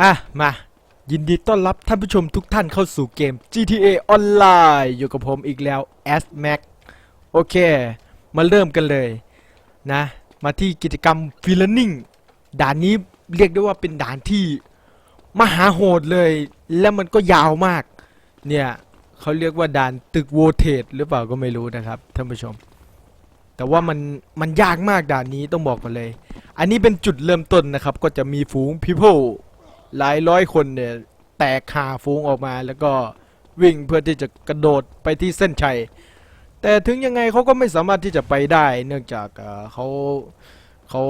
อะ มา ยินดีต้อนรับท่านผู้ชมทุกท่านเข้าสู่เกม GTA Online อยู่กับผมอีกแล้ว S Max โอเค มาเริ่มกันเลยนะ มาที่กิจกรรมฟิลนิ่งด่านนี้เรียกได้ว่าเป็นด่านที่มหาโหดเลย และมันก็ยาวมาก เนี่ยเขาเรียกว่าด่านตึกโวเทตหรือเปล่าก็ไม่รู้นะครับท่านผู้ชม แต่ว่ามันมันยากมากด่านนี้ต้องบอกกันเลย อันนี้เป็นจุดเริ่มต้นนะครับ ก็จะมีฝูง people หลายร้อยคนเนี่ยแตกขาฝูงออกมา แล้วก็วิ่งเพื่อที่จะกระโดดไปที่เส้นชัย แต่ถึงยังไงเขาก็ไม่สามารถที่จะไปได้ เนื่องจากเอ่อเขาเขา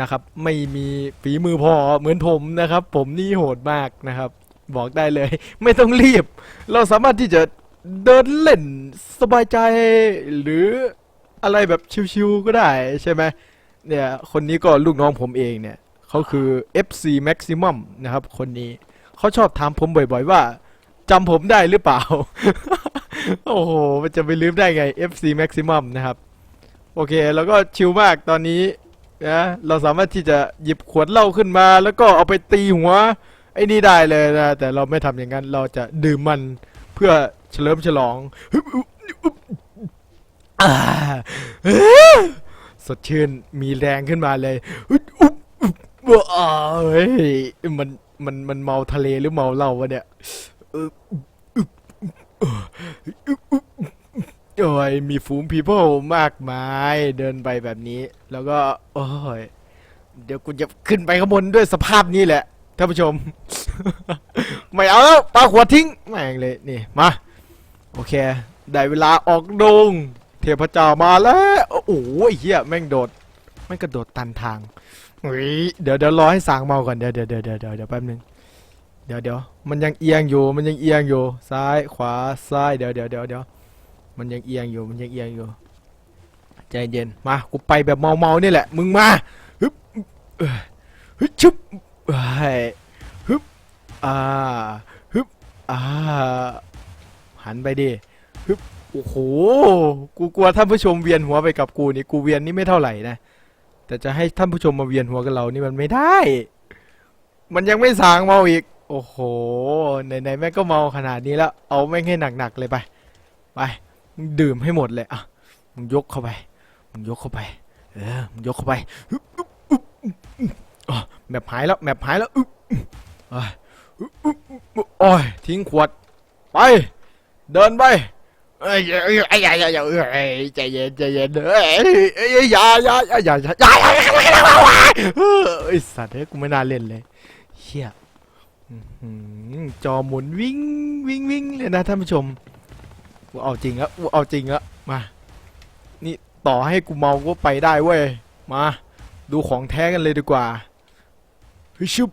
นะครับไม่มีฝีมือพอเหมือนผมนะครับ ผมนี่โหดมากนะครับ บอกได้เลย ไม่ต้องรีบ เราสามารถที่จะเดินเล่นสบายใจหรืออะไรแบบชิวๆก็ได้ใช่ไหมเนี่ยคนนี้ก็ลูกน้องผมเองเนี่ย เขาคือ FC Maximum นะครับ คนนี้เขาชอบถามผมบ่อย ๆ ว่าจำผมได้หรือเปล่า โอ้โห มันจะไปลืมได้ไง FC Maximum นะครับ โอเค แล้วก็ชิลมากตอนนี้นะเราสามารถที่จะหยิบขวดเหล้าขึ้นมา แล้วก็เอาไปตีหัว ไอ้นี่ได้เลยนะ แต่เราไม่ทำอย่างนั้น เราจะดื่มมันเพื่อเฉลิมฉลองสดชื่นมีแรงขึ้นมาเลยอุ๊บ อุ๊บอุ๊บว้าวเฮ้ยมันมันมันเมาทะเลหรือเมาเหล้าวะเนี่ยเออโอ้ยมีฝูงพีเพิลมากมายเดินไปแบบนี้ แล้วก็โอ้ยเดี๋ยวกูจะขึ้นไปข้างบนด้วยสภาพนี้แหละท่านผู้ชม ไม่เอาแล้วปาขวดทิ้งแม่งเลยนี่มาโอเค ได้เวลาออกดงเทพเจ้ามาแล้ว โอ้โหไอ้เฮียแม่งโดดแม่งกระโดดตันทาง เฮ้ยเดี๋ยวเดี๋ยวรอให้สางเมาก่อนเดี๋ยวเดี๋ยวเดี๋ยวเดี๋ยวเดี๋ยวเดี๋ยวแป๊บนึงเดี๋ยวเดี๋ยวมันยังเอียงอยู่มันยังเอียงอยู่ซ้ายขวาซ้ายเดี๋ยวเดี๋ยวเดี๋ยวเดี๋ยวมันยังเอียงอยู่มันยังเอียงอยู่ใจเย็นมากูไปแบบเมาเมาๆนี่แหละมึงมาฮึบฮึบชึบเฮ้ยฮึบอ่าฮึบอ่าหันไปดิฮึบโอ้โหกูกลัวท่านผู้ชมเวียนหัวไปกับกูนี่กูเวียนนี่ไม่เท่าไหร่นะ แต่จะให้ท่านผู้ชมมาเวียนหัวกับเรานี่มันไม่ได้ มันยังไม่สางเมาอีก โอ้โห ไหนๆแม่ก็เมาขนาดนี้แล้ว เอาแม่งให้หนักๆเลยไป ไป ดื่มให้หมดเลยอะ มึงยกเข้าไป มึงยกเข้าไป เออ มึงยกเข้าไปอึ๊บบอึ๊บอึ๊บอึ๊บอะแมปหายแล้ว แมปหายแล้วอึ๊บอึ๊บอะอึ๊บอึ๊บอึ๊บโอ้ยทิ้งขวด ไป เดินไป เอ้ยเอ้ยเอ้ยอย่าอย่าอย่าเอ้ยใจเย็นใจเย็นเอ้ยเอ้ยอย่าอย่าอย่าอย่าอย่าอย่าอย่าไอ้สัตว์เฮ้ยกูไม่น่าเล่นเลยเฮียอื้อหือจอหมุนวิ่งวิ่งวิ่งเลยนะท่านผู้ชมกูเอาจริงแล้วกูเอาจริงแล้วมานี่ต่อให้กูเมาก็ไปได้เว้ยมา ดูของแท้กันเลยดีกว่าเฮ้ยชุบ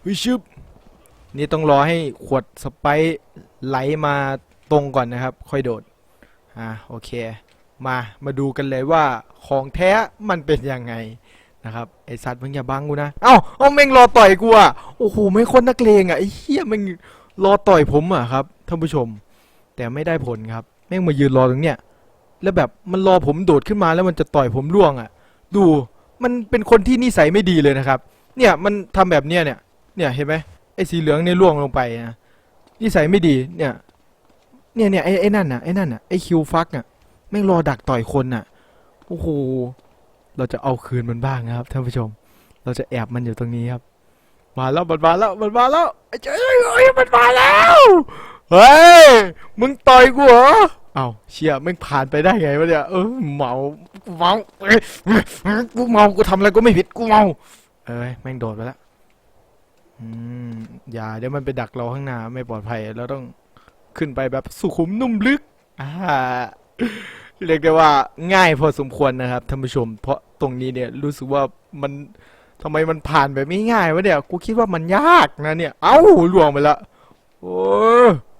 เฮ้ยชุบนี่ต้องรอให้ขวดสไปร์ไหลมา ตรงก่อนนะครับ ค่อยโดด อ่าโอเค มามาดูกันเลยว่าของแท้มันเป็นยังไงนะครับไอสัตว์มึงอย่าบังกูนะเอ้าเอาแม่งรอต่อยกูอะโอ้โหไม่คนนักเลงอะไอเหี้ยแม่งรอต่อยผมอะครับท่านผู้ชม แต่ไม่ได้ผลครับแม่งมายืนรอตรงเนี้ยแล้วแบบมันรอผมโดดขึ้นมาแล้วมันจะต่อยผมร่วงอะ ดูมันเป็นคนที่นิสัยไม่ดีเลยนะครับ เนี่ยมันทำแบบเนี้ยเนี่ยเนี่ยเห็นไหมไอ้สีเหลืองเนี่ยร่วงลงไปนะนิสัยไม่ดีเนี่ย เนี่ยเนี่ยไอ้ไอ้นั่นน่ะไอ้นั่นน่ะไอ้คิวฟักน่ะแม่งรอดักต่อยคนน่ะโอ้โหเราจะเอาคืนมันบ้างนะครับท่านผู้ชม เราจะแอบมันอยู่ตรงนี้ครับมาแล้วมันมาแล้วมันมาแล้วไอ้เจ้ยเอ้ยมันมาแล้วเฮ้ยมึงต่อยกูเหรอเอ้าเชี่ยแม่งผ่านไปได้ไงวะเนี่ยเออเมากูเมาเอ้กูเมากูทำอะไรก็ไม่ผิดกูเมาเอ้ยแม่งโดดไปแล้วอืมอย่าเดี๋ยวมันไปดักเราข้างหน้าไม่ปลอดภัยเราต้อง ขึ้นไปแบบสุขุมนุ่มลึกอ่าเรียกได้ว่าง่ายพอสมควรนะครับท่านผู้ชม เพราะตรงนี้เนี่ยรู้สึกว่ามันทำไมมันผ่านแบบไม่ง่ายวะเนี่ย กูคิดว่ามันยากนะเนี่ย เอ้าล่วงไปละ โอ้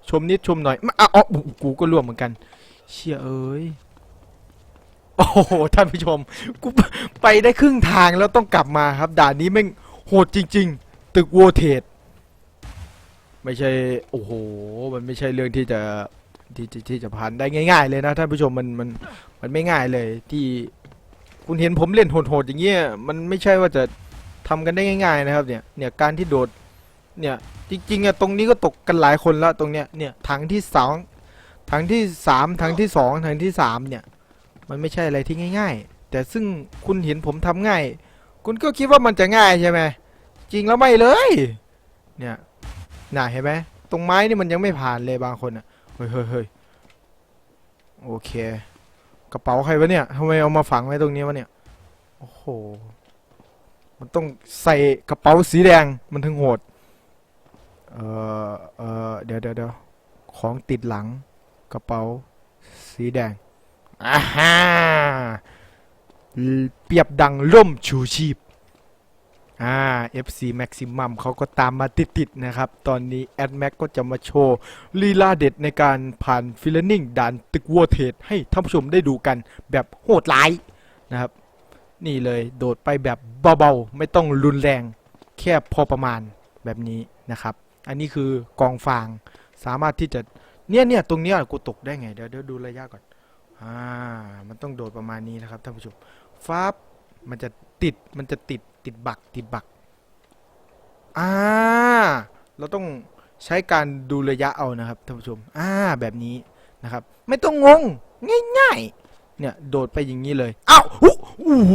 ชมนิดชมหน่อยมาอะอ๋อกูก็ล่วงเหมือนกัน เชี่ยเอ้ย โอ้โหท่านผู้ชม กูไปได้ครึ่งทางแล้วต้องกลับมาครับ ด่านนี้แม่งโหดจริง ๆ ตึกโวเทต ไม่ใช่โอ้โหมันไม่ใช่เรื่องที่จะที่ที่ที่จะผ่านได้ง่าย ๆ เลยนะท่านผู้ชมมันมันมันไม่ง่ายเลยที่คุณเห็นผมเล่นโหดๆอย่างเงี้ยมันไม่ใช่ว่าจะทำกันได้ง่าย ๆ นะครับ เนี่ยเนี่ยการที่โดดเนี่ยจริงๆอะตรงนี้ก็ตกกันหลายคนแล้วตรงเนี้ยเนี่ยถังที่สองถังที่สามถังที่สองถังที่สามเนี่ยมันไม่ใช่อะไรที่ง่าย ๆ แต่ซึ่งคุณเห็นผมทำง่าย คุณก็คิดว่ามันจะง่ายใช่ไหมจริงแล้วไม่เลยเนี่ย น่าเห็นไหมตรงไม้นี่มันยังไม่ผ่านเลยบางคนอะเฮ้ยเฮ้ยเฮ้ยโอเค กระเป๋าใครวะเนี่ยทำไมเอามาฝังไว้ตรงนี้วะเนี่ยโอ้โหมันต้องใส่กระเป๋าสีแดงมันถึงโหดเออเออเดี๋ยวเดี๋ยวเดี๋ยวของติดหลังกระเป๋าสีแดงอ่าฮ่าเปรียบดังร่มชูชีพ อ่า FC Maximum เขาก็ตามมาติดๆนะครับ ตอนนี้แอดแม็กก็จะมาโชว์ลีลาเด็ดในการผ่านฟิลนิ่งด่านตึกวัวเทศให้ท่านผู้ชมได้ดูกันแบบโหดร้ายนะครับ นี่เลยโดดไปแบบเบาๆ ไม่ต้องรุนแรง แค่พอประมาณแบบนี้นะครับ อันนี้คือกองฟางสามารถที่จะเนี่ยเนี่ยตรงเนี้ยกูตกได้ไง เดี๋ยวเดี๋ยวดูระยะก่อนอ่ามันต้องโดดประมาณนี้นะครับท่านผู้ชมฟ้าบมันจะ ติดมันจะติดติดบักติดบักอ่าเราต้องใช้การดูระยะเอานะครับท่านผู้ชมอ่าแบบนี้นะครับ ไม่ต้องงงง่ายๆเนี่ยโดดไปอย่างนี้เลยอ้าวโอ้โห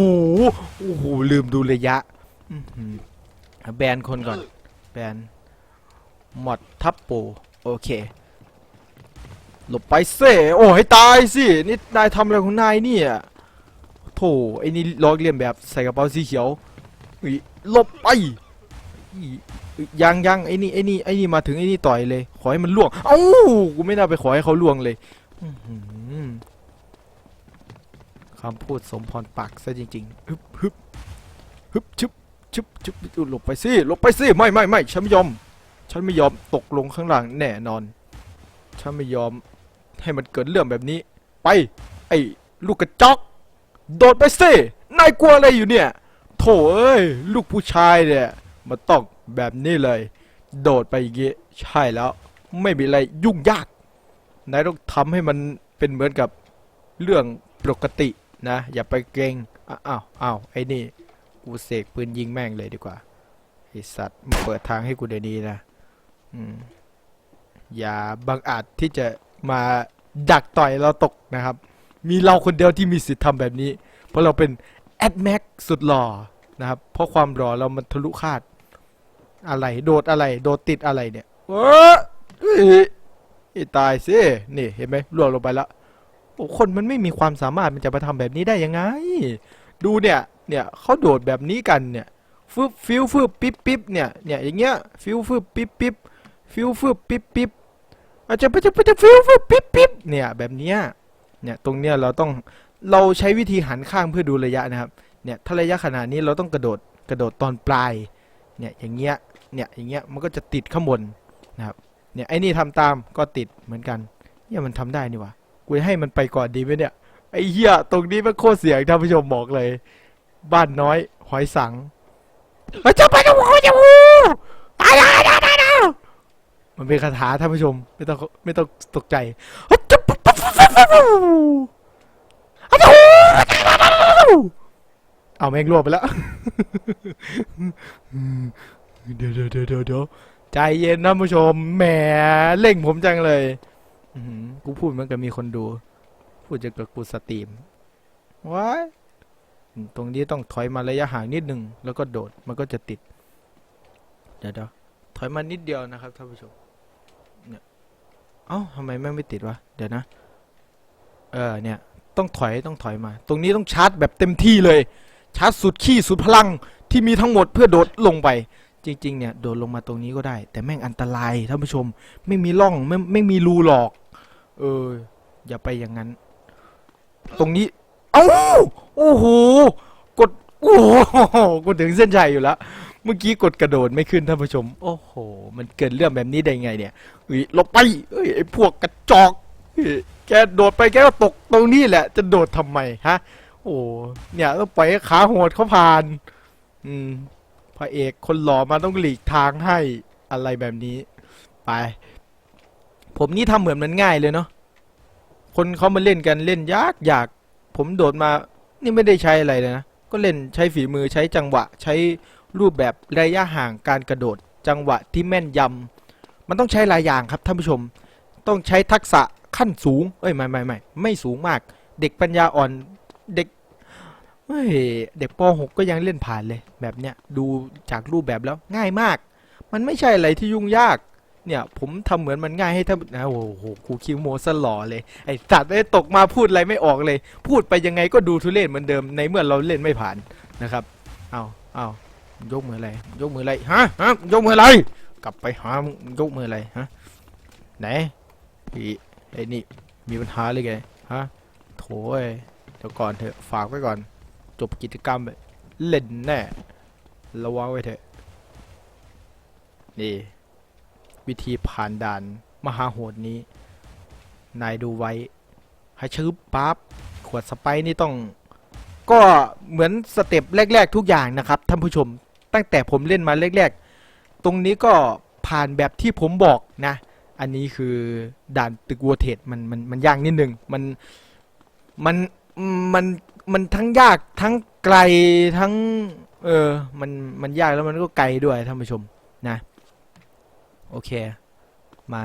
โอ้โหลืมดูระยะอื้อหือแบนคนก่อนแบนหมดทับโปโอเคหลบไปเซ่โอ้ให้ตายสินี่นายทำอะไรของนายเนี่ย โถไอ้นี่ลอกเลียนแบบใส่กระเป๋าสีเขียวอุ๊ยหลบไปยังยังไอ้นี่ไอ้นี่ไอ้นี่มาถึงไอ้นี่ต่อยเลย ขอให้มันล่วง เอ้ากูไม่น่าไปขอให้เขาล่วงเลยคำพูดสมพรปากซะจริงๆฮึบฮึบฮึบชึบชึบชึบหลบไปสิหลบไปสิไม่ไม่ไม่ฉันไม่ยอม ฉันไม่ยอมตกลงข้างหล่างแน่นอน ฉันไม่ยอมให้มันเกิดเรื่องแบบนี้ ไป ไอ้ลูกกระจอก โดดไปสินายกลัวอะไรอยู่เนี่ย โถเอ้ย ลูกผู้ชายเนี่ยมันต้องแบบนี้เลย โดดไปอย่างงี้ใช่แล้ว ไม่มีอะไรยุ่งยากนายต้องทำให้มันเป็นเหมือนกับเรื่องปกตินะ อย่าไปเกรงอ้าวอ้าวอาวไอ้นี่กูเสกปืนยิงแม่งเลยดีกว่าไอสัตว์มาเปิดทางให้กูเดี๋ยวนี้นะอย่าบังอาจที่จะมาดักต่อยเราตกนะครับ มีเราคนเดียวที่มีสิทธิ์ทำแบบนี้ เพราะเราเป็นแอดแม็กสุดหล่อนะครับ เพราะความหล่อเรามันทะลุคาดอะไร โดดอะไร โดดติดอะไรเนี่ยเออไอ้ตายสินี่เห็นไหมล่วงลงไปล้วโอ้คนมันไม่มีความสามารถมันจะมาทำแบบนี้ได้ยังไง ดูเนี่ยเนี่ยเขาโดดแบบนี้กันเนี่ยฟึบฟิวฟึบปิ๊บปิ๊บเนี่ยเนี่ยอย่างเงี้ยฟิวฟึบปิ๊บปิ๊บฟิวฟึบปิ๊บปิ๊บอาจจะไปจะไปจะฟิวฟึบปิ๊บปิ๊บเนี่ยแบบเนี้ย เนี่ยตรงเนี้ยเราต้องเราใช้วิธีหันข้างเพื่อดูระยะนะครับเนี่ยถ้าระยะขนาดนี้เราต้องกระโดดกระโดดตอนปลายเนี่ยอย่างเงี้ยเนี่ยอย่างเงี้ยมันก็จะติดข้างบนนะครับเนี่ยไอ้นี่ทำตามก็ติดเหมือนกันเนี่ยมันทำได้นี่วะกูให้มันไปก่อนดีไหมเนี่ยไอ้เหี้ยตรงนี้มันโคตรเสียงท่านผู้ชมบอกเลย บ้านน้อยหอยสังเฮ้ยจะไปจะหัวจะหูตายแล้วตายแล้วมันเป็นคาถาท่านผู้ชมไม่ต้องไม่ต้องตกใจ เอาแม่งรวบไปแล้วเดี๋ยวเดี๋ยวเดี๋ยวเดี๋ยวเดี๋ยวใจเย็นนะผู้ชม แหมเล่งผมจังเลยอื้อหือกูพูดเหมันกับมีคนดู พูดจะกับกูสตรีมว้ายตรงนี้ต้องถอยมาระยะห่างนิดหนึ่งแล้วก็โดดมันก็จะติด เดี๋ยวเดี๋ยวถอยมานิดเดียวนะครับท่านผู้ชมเอ้าทำไมแม่งไม่ติดวะ เดี๋ยวนะ เออเนี่ยต้องถอยต้องถอยมา ตรงนี้ต้องชาร์จแบบเต็มที่เลย ชาร์จสุดขี้สุดพลังที่มีทั้งหมดเพื่อโดดลงไป จริง ๆ เนี่ย โดดลงมาตรงนี้ก็ได้ แต่แม่งอันตรายท่านผู้ชม ไม่มีร่องไม่ไม่มีรูหรอก เออ อย่าไปอย่างนั้น ตรงนี้เอ้าโอ้โหกดโอ้โหกดถึงเส้นชัยอยู่แล้วเมื่อกี้กดกระโดดไม่ขึ้นท่านผู้ชม โอ้โห มันเกิดเรื่องแบบนี้ได้ไงเนี่ยเฮ้ยลบไปเอ้ยไอ้พวกกระจอก แกโดดไปแกก็ตกตรงนี้แหละ จะโดดทำไมฮะ โอ้เนี่ยต้องปล่อยให้ขาโหดเขาผ่าน อืมพระเอกคนหล่อมาต้องหลีกทางให้อะไรแบบนี้ ไป ผมนี่ทำเหมือนมันง่ายเลยเนาะคนเขามาเล่นกันเล่นยากอยากผมโดดมา นี่ไม่ได้ใช้อะไรเลยนะ ก็เล่นใช้ฝีมือใช้จังหวะ ใช้รูปแบบระยะห่างการกระโดด จังหวะที่แม่นยำมันต้องใช้หลายอย่างครับท่านผู้ชม ต้องใช้ทักษะ ขั้นสูง เอ้ยไม่ไม่ไม่ไม่สูงมาก เด็กปัญญาอ่อนเด็กเฮ้ยเด็กป .6 ก็ยังเล่นผ่านเลยแบบเนี้ยดูจากรูปแบบแล้วง่ายมาก มันไม่ใช่อะไรที่ยุ่งยาก เนี่ย ผมทำเหมือนมันง่ายให้ท่านนะโอ้โหครูคิวโมสหล่อเลยไอสัตว์ไอ้ตกมาพูดอะไรไม่ออกเลย พูดไปยังไงก็ดูทุเรศเหมือนเดิมในเมื่อเราเล่นไม่ผ่านนะครับเอาเอายกมืออะไรยกมืออะไรฮะฮะยกมืออะไรกลับไปหายกมืออะไรฮะไหนพี่ ไอ้นี่มีปัญหาเลยไงฮะโถยเดี๋ยวก่อนเถอะฝากไว้ก่อน จบกิจกรรมเล่นแน่ระวังไว้เถอะ นี่ วิธีผ่านด่านมหาโหดนี้ นายดูไว้ ให้ชื้อปั๊บขวดสไปนี่ต้อง ก็เหมือนสเต็ปแรก ๆ ทุกอย่างนะครับท่านผู้ชม ตั้งแต่ผมเล่นมาแรก ๆ ตรงนี้ก็ผ่านแบบที่ผมบอกนะ อันนี้คือด่านตึกวัวเทดมันมันมันยากนิดนึงมันมันมันมันทั้งยากทั้งไกลทั้ง เออมันมันยากแล้วมันก็ไกลด้วยท่านผู้ชมนะ โอเคมา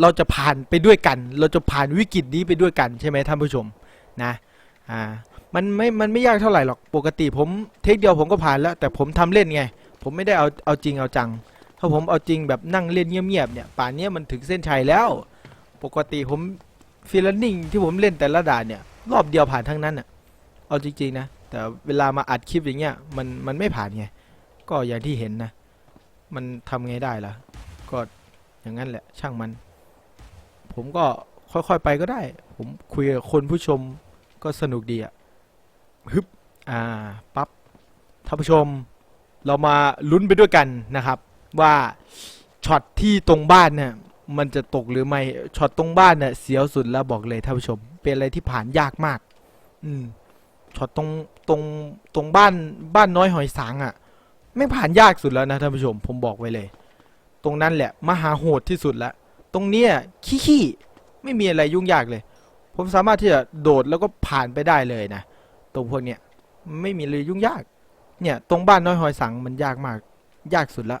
เราจะผ่านไปด้วยกัน เราจะผ่านวิกฤตนี้ไปด้วยกันใช่ไหมท่านผู้ชมนะอ่ามันไม่มันไม่ยากเท่าไหร่หรอกปกติผมเทคเดียวผมก็ผ่านแล้ว แต่ผมทำเล่นไง ผมไม่ได้เอาเอาจริงเอาจังาผมเอาจริงแบบนั่งเล่นเงียบๆเนี่ยป่านเนี้ยมันถึงเส้นชัยแล้ว ปกติผมฟีลนิ่งที่ผมเล่นแต่ละด่านเนี่ย รอบเดียวผ่านทั้งนั้นอะเอาจริงๆนะแต่เวลามาอัดคลิปอย่างเงี้ยมันมันไม่ผ่านไงก็อย่างที่เห็นนะ มันทำไงได้ล่ะ ก็อย่างนั้นแหละช่างมัน ผมก็ค่อยๆไปก็ได้ ผมคุยกับคนผู้ชมก็สนุกดีอะฮึบอ่าปั๊บท่านผู้ชม เรามาลุ้นไปด้วยกันนะครับ ว่าช็อตที่ตรงบ้านเนี่ยมันจะตกหรือไม่ช็อตตรงบ้านเนี่ยเสียวสุดแล้วบอกเลยท่านผู้ชม เป็นอะไรที่ผ่านยากมาก อืมช็อตตรงตรงตรงบ้านบ้านน้อยหอยสังอะ่ะไม่ผ่านยากสุดแล้วนะท่านผู้ชม ผมบอกไว้เลย ตรงนั้นแหละมหาโหดที่สุดแล้วตรงเนี้ยขี้ๆไม่มีอะไรยุ่งยากเลย ผมสามารถที่จะโดดแล้วก็ผ่านไปได้เลยนะตรงพวกเนี้ยไม่มีเลยยุ่งยาก เนี่ย ตรงบ้านน้อยหอยสังมันยากมาก ยากสุดละ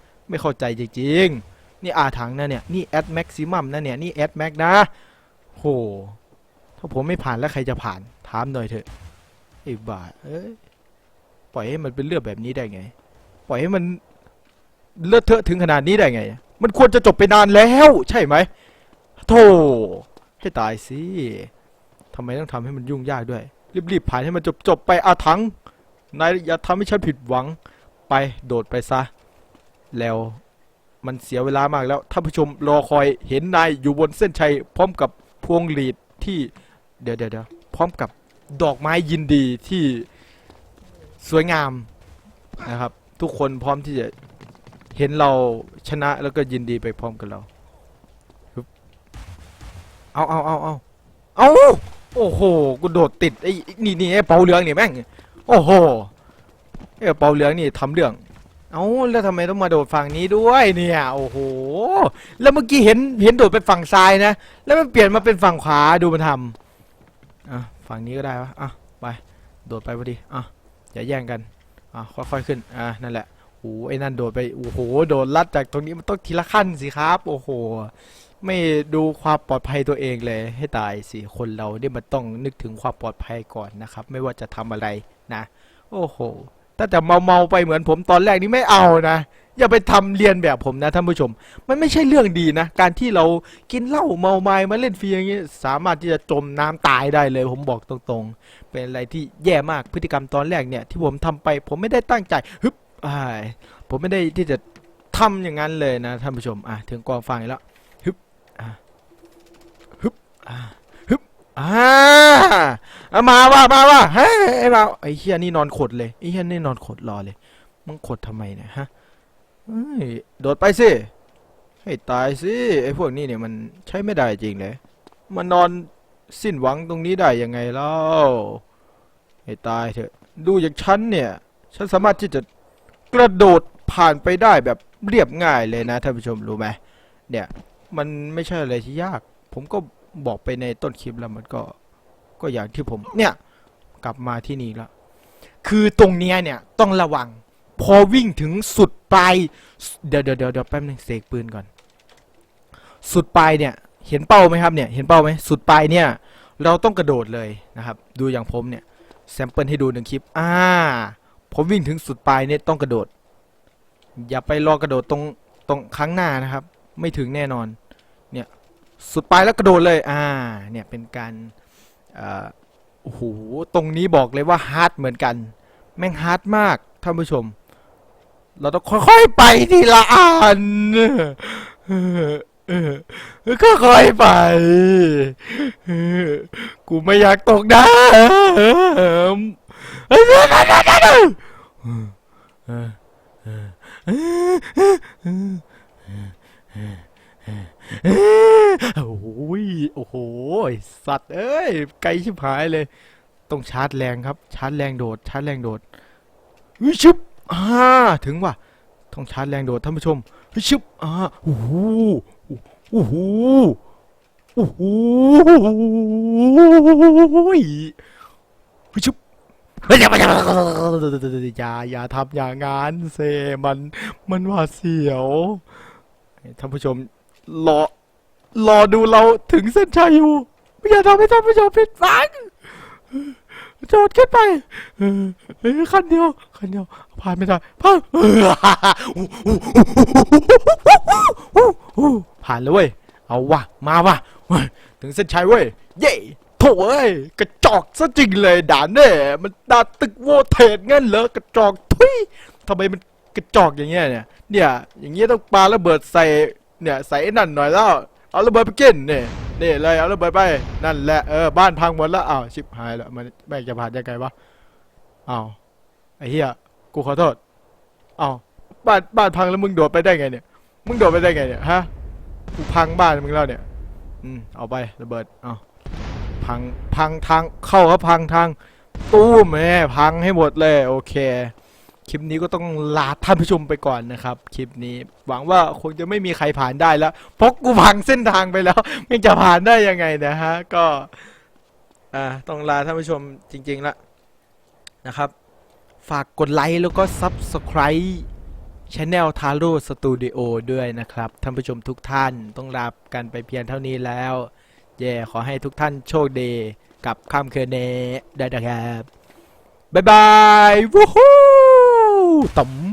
ไม่เข้าใจจริงๆ นี่อาถังนะเนี่ย นี่แอดแม็กซิมัมนะเนี่ย นี่แอดแม็กนะโห ถ้าผมไม่ผ่านแล้วใครจะผ่าน ถามหน่อยเถอะไอ้บ้าเอ้ย ปล่อยให้มันเป็นเรื่องแบบนี้ได้ไง ปล่อยให้มันเลอะเทอะถึงขนาดนี้ได้ไง มันควรจะจบไปนานแล้ว ใช่ไหมโธ่ให้ตายสิทำไมต้องทำให้มันยุ่งยากด้วย รีบๆผ่านให้มันจบๆไปอาถังนายอย่าทำให้ฉันผิดหวัง ไปโดดไปซะ แล้วมันเสียเวลามากแล้วท่านผู้ชมรอคอยเห็นนายอยู่บนเส้นชัย พร้อมกับพวงหลีดที่เดี๋ยวเดี๋ยวเดี๋ยวพร้อมกับดอกไม้ยินดีที่สวยงามนะครับ ทุกคนพร้อมที่จะเห็นเราชนะแล้วก็ยินดีไปพร้อมกับเราเอาเอาเอาเอาเอาโอ้โหกูโดดติดไอ้นี่นี่ไอ้เปาเหลืองนี่แม่งโอ้โหไอ้เปาเหลืองนี่ทำเรื่อง เอ้าแล้วทำไมต้องมาโดดฝั่งนี้ด้วยเนี่ย โอ้โห แล้วเมื่อกี้เห็นเห็นโดดไปฝั่งซ้ายนะ แล้วมันเปลี่ยนมาเป็นฝั่งขวาดูมันทำอะฝั่งนี้ก็ได้วะอะไปโดดไปพอดีอะอย่าแย่งกันอะค่อยๆขึ้นอะนั่นแหละโอ้ไอ้นั่นโดดไปโอ้โหโดดลัดจากตรงนี้มันต้องทีละขั้นสิครับ โอ้โห ไม่ดูความปลอดภัยตัวเองเลย ให้ตายสิคนเราเนี่ยมันต้องนึกถึงความปลอดภัยก่อนนะครับ ไม่ว่าจะทำอะไรนะ โอ้โห ถ้าแต่เมาเมาๆไปเหมือนผมตอนแรกนี่ไม่เอานะอย่าไปทำเรียนแบบผมนะท่านผู้ชม มันไม่ใช่เรื่องดีนะ การที่เรากินเหล้าเมาไม้มาเล่นฟรีอย่างนี้สามารถที่จะจมน้ำตายได้เลย ผมบอกตรงๆ เป็นอะไรที่แย่มากพฤติกรรมตอนแรกเนี่ย ที่ผมทำไป ผมไม่ได้ตั้งใจฮึบอ้าผมไม่ได้ที่จะทำอย่างนั้นเลยนะท่านผู้ชมอะถึงกองฟังแล้วฮึบอะฮึบอะฮึบอ่า อะมาว่ามาว่าเฮ้ยไอ้เราไอ้เฮียนี่นอนขดเลยไอ้เฮียนี่นอนขดรอเลยมึงขดทำไมเนี่ยฮะเอ้ยโดดไปสิให้ตายสิไอ้พวกนี้เนี่ยมันใช้ไม่ได้จริงเลยมันนอนสิ้นหวังตรงนี้ได้ยังไงเล่าให้ตายเถอะ ดูอย่างฉันเนี่ย ฉันสามารถที่จะกระโดดผ่านไปได้แบบเรียบง่ายเลยนะท่านผู้ชมรู้ไหมเนี่ย มันไม่ใช่อะไรที่ยาก ผมก็บอกไปในต้นคลิปแล้วมันก็ ก็อย่างที่ผมเนี่ยกลับมาที่นี่แล้วคือตรงเนี้ยเนี่ยต้องระวัง พอวิ่งถึงสุดปลายเดี๋ยวเดี๋ยวเดี๋ยวแป๊บนึงเสกปืนก่อน สุดปลายเนี่ย เห็นเป้าไหมครับเนี่ย เห็นเป้าไหมสุดปลายเนี่ย เราต้องกระโดดเลยนะครับ ดูอย่างผมเนี่ยแซมเปิลให้ดูหนึ่งคลิป อ่า ผมวิ่งถึงสุดปลายเนี่ยต้องกระโดด อย่าไปรอกระโดดตรงตรงครั้งหน้านะครับ ไม่ถึงแน่นอน เนี่ย สุดปลายแล้วกระโดดเลย อ่า เนี่ยเป็นการ โอ้โหตรงนี้บอกเลยว่าฮาร์ดเหมือนกัน แม่งฮาร์ดมากท่านผู้ชม เราต้องค่อยๆไปทีละอันเออเออเออค่อยๆไปเออกูไม่อยากตกน้ำ โอ้ยโอ้โห สัตว์ เอ้ย ไกลชิบหายเลย ต้องชาร์จแรงครับ ชาร์จแรงโดด ชาร์จแรงโดดเฮ้ยชึบอ่าถึงว่ะ ต้องชาร์จแรงโดดท่านผู้ชมเฮ้ยชึบอ่าโอ้โหโอ้โหโอ้โหเฮ้ยชึบอย่าอย่าทำอย่างงั้นเซมันมันหวาเสียวท่านผู้ชม รอรอดูเราถึงเส้นชัยอยู่อย่าทำให้ท่านผู้ชมผิดหวังโจดขึ้นไปเออเออคันเดียวคันเดียวผ่านไม่ได้ผ่านเออผ่านเลยเว้ยเอาวะมาวะถึงเส้นชัยเว้ยเย่โถ่เอ้ยกระจอกซะจริงเลยด่านเนี่ยมันด่าตึกโวเทดงั้นเหรอกระจอกทุยทำไมมันกระจอกอย่างเงี้ยเนี่ยเนี่ยอย่างเงี้ยต้องปาระเบิดใส่ เนี่ยใส่นั่นหน่อยแล้ว เอาระเบิดไปกินเนี่ยนี่เลยเอาระเบิดไปนั่นแหละเออบ้านพังหมดแล้วอ้าวชิบหายแล้วมันแม่งจะผ่านยังไงวะอ้าวไอ้เหี้ยกูขอโทษอ้าวบ้านบ้านพังแล้วมึงโดดไปได้ไงเนี่ยมึงโดดไปได้ไงเนี่ยฮะกูพังบ้านมึงแล้วเนี่ย อืมเอาไประเบิดเอาพังพังทางเข้าครับพังทางตู้แม่พังให้หมดเลย โอเค คลิปนี้ก็ต้องลาท่านผู้ชมไปก่อนนะครับ คลิปนี้ หวังว่าคงจะไม่มีใครผ่านได้แล้วเพราะกูพังเส้นทางไปแล้วไม่จะผ่านได้ยังไงนะฮะก็อ่าต้องลาท่านผู้ชมจริงๆละนะครับ ฝากกดไลค์แล้วก็ Subscribe Channel Taro Studio ด้วยนะครับ ท่านผู้ชมทุกท่านต้องลากันไปเพียงเท่านี้แล้ว เย่ขอให้ทุกท่านโชคดีกับค่ำคืนนี้ได้นะครับ บ๊ายบาย วู้ฮู้ Tổng